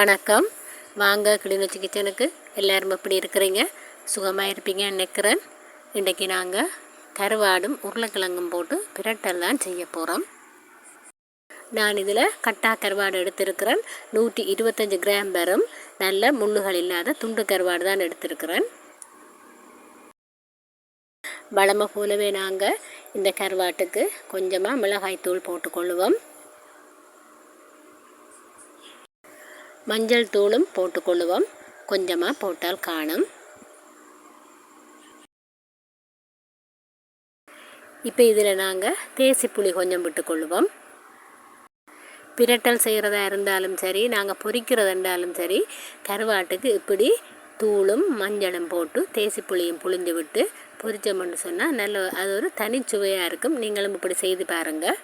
வணக்கம். வாங்க கிளிநொச்சி கிச்சனுக்கு எல்லோரும் எப்படி இருக்கிறீங்க? சுகமாக இருப்பீங்க நினைக்கிறேன். இன்றைக்கி நாங்கள் கருவாடும் உருளைக்கிழங்கும் போட்டு பிரட்டல் தான் செய்ய போகிறோம் நான் இதில் கட்டா கருவாடு எடுத்திருக்கிறேன். நூற்றி இருபத்தஞ்சி கிராம் வரும். நல்ல முள்ளுகள் இல்லாத துண்டு கருவாடு தான் எடுத்திருக்கிறேன். வளமை போலவே நாங்கள் இந்த கருவாட்டுக்கு கொஞ்சமாக மிளகாய்த்தூள் போட்டுக்கொள்ளுவோம். மஞ்சள் தூளும் போட்டுக்கொள்ளுவோம் கொஞ்சமாக போட்டால் காணும். இப்போ இதில் நாங்கள் தேசி புளி கொஞ்சம் விட்டுக்கொள்ளுவோம் பிரட்டல் செய்கிறதா இருந்தாலும் சரி நாங்கள் பொரிக்கிறதா இருந்தாலும் சரி கருவாட்டுக்கு இப்படி தூளும் மஞ்சளும் போட்டு தேசி புளியும் புளிஞ்சு விட்டு பொரிச்சோம்னு சொன்னால் நல்ல அது ஒரு தனிச்சுவையாக இருக்கும். நீங்களும் இப்படி செய்து பாருங்கள்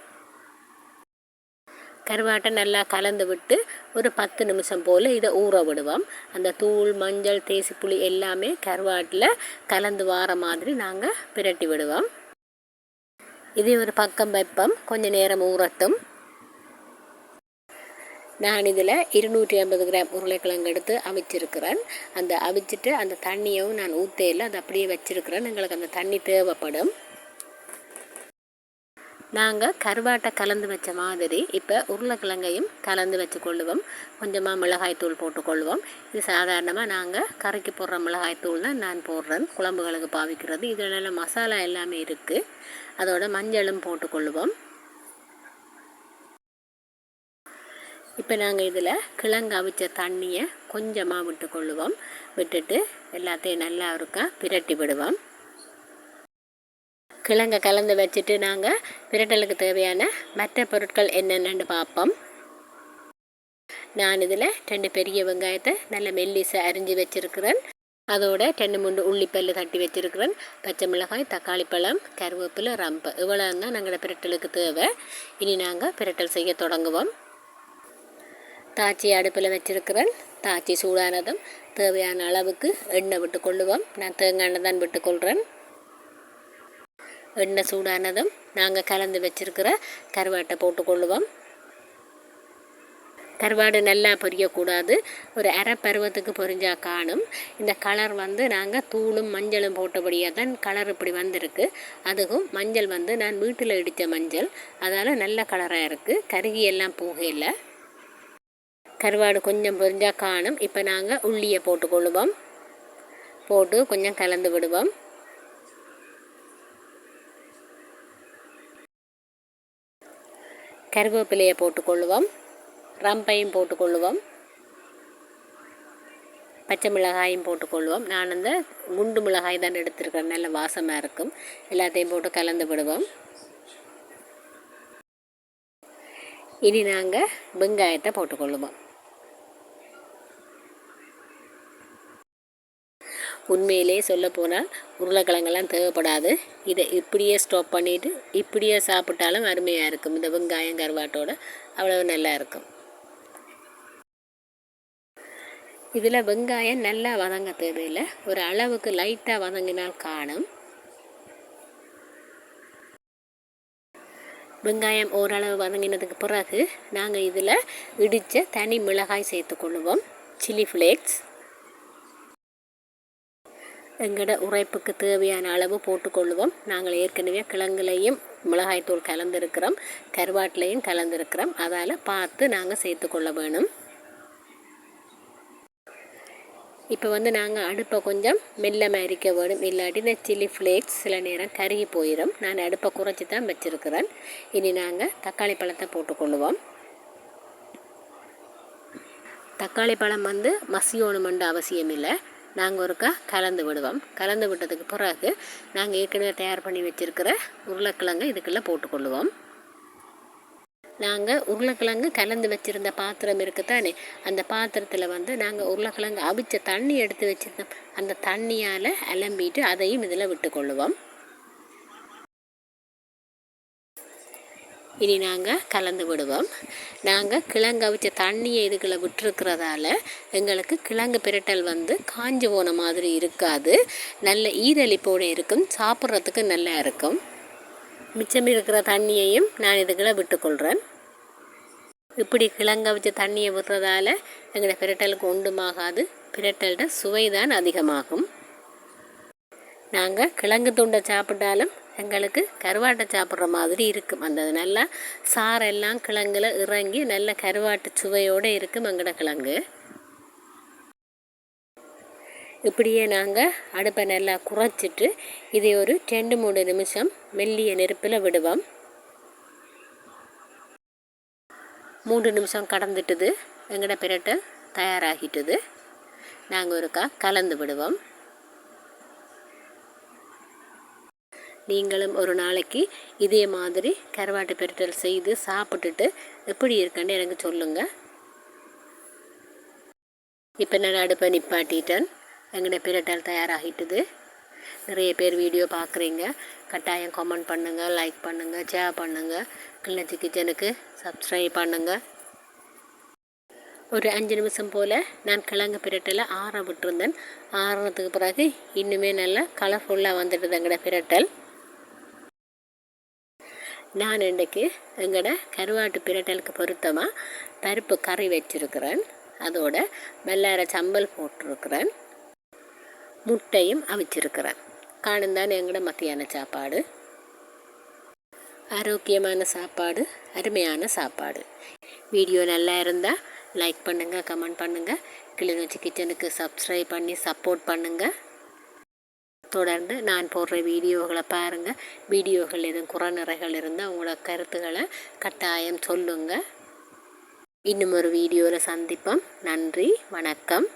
கருவாட்டை நல்லா கலந்து விட்டு ஒரு பத்து நிமிஷம் போல் இதை ஊற விடுவோம். அந்த தூள் மஞ்சள் தேசிப்புளி எல்லாமே கருவாட்டில் கலந்து வார மாதிரி நாங்கள் பிரட்டி விடுவோம். இதே ஒரு பக்கம் வைப்போம் கொஞ்சம் நேரம் ஊறட்டும். நான் இதில் இருநூற்றி ஐம்பது கிராம் உருளைக்கிழங்கு எடுத்து அவிச்சிருக்கிறேன். அந்த அவிச்சிட்டு அந்த தண்ணியும் நான் ஊற்றையில் அதை அப்படியே வச்சுருக்கிறேன். எங்களுக்கு அந்த தண்ணி தேவைப்படும். நாங்கள் கருவாட்டை கலந்து வச்ச மாதிரி இப்போ உருளைக்கிழங்கையும் கலந்து வச்சு கொள்ளுவோம். கொஞ்சமாக மிளகாய்த்தூள் போட்டுக்கொள்வோம் இது சாதாரணமாக நாங்கள் கரைக்கு போடுற மிளகாய்த்தூள் தான் நான் போடுறேன் குழம்புகளுக்கு பாவிக்கிறது. இதில் நல்ல மசாலா எல்லாமே இருக்குது அதோட மஞ்சளும் போட்டுக்கொள்ளுவோம் இப்போ நாங்கள் இதில் கிழங்கு அவிச்ச தண்ணியை கொஞ்சமாக விட்டுக்கொள்ளுவோம் விட்டுட்டு எல்லாத்தையும் நல்லா இருக்கா பிரட்டி விடுவோம். கிழங்கை கலந்து வச்சுட்டு நாங்கள் பிரட்டலுக்கு தேவையான மற்ற பொருட்கள் என்னென்னு பார்ப்போம். நான் இதில் ரெண்டு பெரிய வெங்காயத்தை நல்ல மெல்லிசை அரிஞ்சு வச்சுருக்கிறேன். அதோட ரெண்டு மூன்று உள்ளிப்பல் தட்டி வச்சுருக்கிறேன். பச்சை மிளகாய் தக்காளி பழம் கருவேப்பிலை ரம்பு. இவ்வளோ தான் நாங்களோட பிரட்டலுக்கு தேவை. இனி நாங்கள் பிரட்டல் செய்ய தொடங்குவோம். தாச்சி அடுப்பில் வச்சுருக்கிறேன். தாச்சி சூடானதும் தேவையான அளவுக்கு எண்ணெய் விட்டு கொள்ளுவோம். நான் தேங்காய் எண்ணெய் தான் விட்டுக்கொள்கிறேன் எண்ணெய் சூடானதும் நாங்கள் கலந்து வச்சுருக்கிற கருவாட்டை போட்டுக்கொள்ளுவோம். கருவாடு நல்லா பொரியக்கூடாது. ஒரு அரை பருவத்துக்கு பொரிஞ்சால் காணும். இந்த கலர் வந்து நாங்கள் தூளும் மஞ்சளும் போட்டபடியாக தான் கலர் இப்படி வந்திருக்கு. அதுவும் மஞ்சள் வந்து நான் வீட்டில் இடித்த மஞ்சள். அதால் நல்ல கலராக இருக்குது கருகியெல்லாம் போகையில் கருவாடு கொஞ்சம் பொரிஞ்சால் காணும். இப்போ நாங்கள் உள்ளியை போட்டுக்கொள்ளுவோம். போட்டு கொஞ்சம் கலந்து விடுவோம். கருவேப்பிலையை போட்டுக்கொள்ளுவோம். ரம்பையும் போட்டுக்கொள்ளுவோம். பச்சை மிளகாயும் போட்டுக்கொள்வோம் நான் அந்த குண்டு மிளகாய் தான் எடுத்துருக்கேன் நல்ல வாசமாக இருக்கும். எல்லாத்தையும் போட்டு கலந்து விடுவோம். இனி நாங்கள் வெங்காயத்தை போட்டுக்கொள்ளுவோம். உண்மையிலே சொல்ல போனால் உருளைக்கிழங்கெல்லாம் தேவைப்படாது. இதை இப்படியே ஸ்டாப் பண்ணிவிட்டு இப்படியே சாப்பிட்டாலும் அருமையாக இருக்கும். இந்த வெங்காயம் கருவாட்டோட அவ்வளவு நல்லா இருக்கும். இதில் வெங்காயம் நல்லா வதங்க தேவையில்லை. ஒரு அளவுக்கு லைட்டாக வதங்கினால் காணும். வெங்காயம் ஓரளவு வதங்கினதுக்கு பிறகு நாங்கள் இதில் இடித்த தனி மிளகாய் சேர்த்து கொள்ளுவோம் சில்லி ஃப்ளேக்ஸ் எங்களோட உரைப்புக்கு தேவையான அளவு போட்டுக்கொள்வோம் நாங்கள் ஏற்கனவே கிழங்குலையும் மிளகாய்த்தூள் கலந்துருக்கிறோம் கருவாட்டிலையும் கலந்துருக்கிறோம். அதால் பார்த்து நாங்கள் சேர்த்துக்கொள்ள வேணும். இப்போ வந்து நாங்கள் அடுப்பை கொஞ்சம் மெல்ல இருக்க வேணும். இல்லாட்டி இந்த சில்லி ஃப்ளேக்ஸ் சில நேரம் கருகி போயிடும் நான் அடுப்பை குறைச்சி தான் வச்சுருக்கிறேன். இனி நாங்கள் தக்காளி பழத்தை போட்டுக்கொள்ளுவோம். தக்காளி பழம் வந்து மசியோணுமெண்டு அவசியம் இல்லை நாங்கள் ஒருக்கா கலந்து விடுவோம். கலந்து விட்டதுக்கு பிறகு நாங்கள் ஏற்கனவே தயார் பண்ணி வச்சுருக்கிற உருளைக்கிழங்கு இதுக்குள்ளே போட்டுக்கொள்ளுவோம். நாங்கள் உருளைக்கிழங்கு கலந்து வச்சுருந்த பாத்திரம் இருக்குதானே அந்த பாத்திரத்தில் வந்து நாங்கள் உருளைக்கிழங்கு அவிச்ச தண்ணி எடுத்து வச்சுருந்தோம் அந்த தண்ணியால் அலம்பிட்டு அதையும் இதில் விட்டுக்கொள்ளுவோம். இனி நாங்கள் கலந்து விடுவோம். நாங்கள் கிழங்கு அவிச்ச தண்ணியை இதுக்குள்ளே விட்டுருக்கிறதால எங்களுக்கு கிழங்கு பிரட்டல் வந்து காஞ்சி போன மாதிரி இருக்காது. நல்ல ஈரலிப்போடு இருக்கும். சாப்பிட்றதுக்கு நல்லா இருக்கும். மிச்சம் இருக்கிற தண்ணியையும் நான் இதுக்குள்ளே விட்டுக்கொள்கிறேன் இப்படி கிழங்க வச்ச தண்ணியை விடுறதால எங்களோட பிரட்டலுக்கு ஒன்றுமாகாது. பிரட்டல்கிட்ட சுவை தான் அதிகமாகும். நாங்கள் கிழங்கு துண்டை சாப்பிட்டாலும் எங்களுக்கு கருவாட்டை சாப்பிட்ற மாதிரி இருக்கும். அந்த நல்லா சாரெல்லாம் கிழங்குல இறங்கி நல்ல கருவாட்டு சுவையோடு இருக்கும் எங்களோட கிழங்கு. இப்படியே நாங்கள் அடுப்பை நல்லா குறைச்சிட்டு இதை ஒரு ரெண்டு மூணு நிமிஷம் மெல்லிய நெருப்பில் விடுவோம். மூன்று நிமிஷம் கடந்துட்டுது. எங்களோட பிரட்டல் தயாராகிட்டுது. நாங்கள் ஒருக்கா கலந்து விடுவோம். நீங்களும் ஒரு நாளைக்கு இதே மாதிரி கருவாட்டு பிரட்டல் செய்து சாப்பிட்டுட்டு எப்படி இருக்குன்னு எனக்கு சொல்லுங்கள் இப்போ நான் அடுப்பை நிப்பாட்டிட்டேன். எங்கட பிரட்டல் தயாராகிட்டுது. நிறைய பேர் வீடியோ பார்க்குறீங்க கட்டாயம் கமெண்ட் பண்ணுங்கள் லைக் பண்ணுங்கள் ஷேர் பண்ணுங்கள் கிளச்சி கிச்சனுக்கு சப்ஸ்கிரைப் பண்ணுங்கள் ஒரு அஞ்சு நிமிஷம் போல் நான் கிழங்கு பிரட்டலை ஆற விட்டுருந்தேன். ஆறுனதுக்கு பிறகு இன்னுமே நல்லா கலர்ஃபுல்லாக வந்துட்டுது எங்களோட பிரட்டல். நான் இன்றைக்கு எங்களோட கருவாட்டு பிரட்டலுக்கு பொருத்தமாக பருப்பு கறி வச்சுருக்கிறேன். அதோட வெள்ளார சம்பல் போட்டிருக்கிறேன். முட்டையும் அவிச்சிருக்கிறேன். காணுந்தான் எங்களோட மத்தியான சாப்பாடு? ஆரோக்கியமான சாப்பாடு அருமையான சாப்பாடு. வீடியோ நல்லா இருந்தால் லைக் பண்ணுங்கள் கமெண்ட் பண்ணுங்கள் கிளிநொச்சி கிச்சனுக்கு சப்ஸ்கிரைப் பண்ணி சப்போர்ட் பண்ணுங்கள் தொடர்ந்து நான் போடுற வீடியோகளை பாருங்கள் வீடியோகள் எதுவும் குறநிறைகள் இருந்தால் உங்களோட கருத்துக்களை கட்டாயம் சொல்லுங்கள் இன்னும் ஒரு வீடியோவில் சந்திப்போம். நன்றி. வணக்கம்.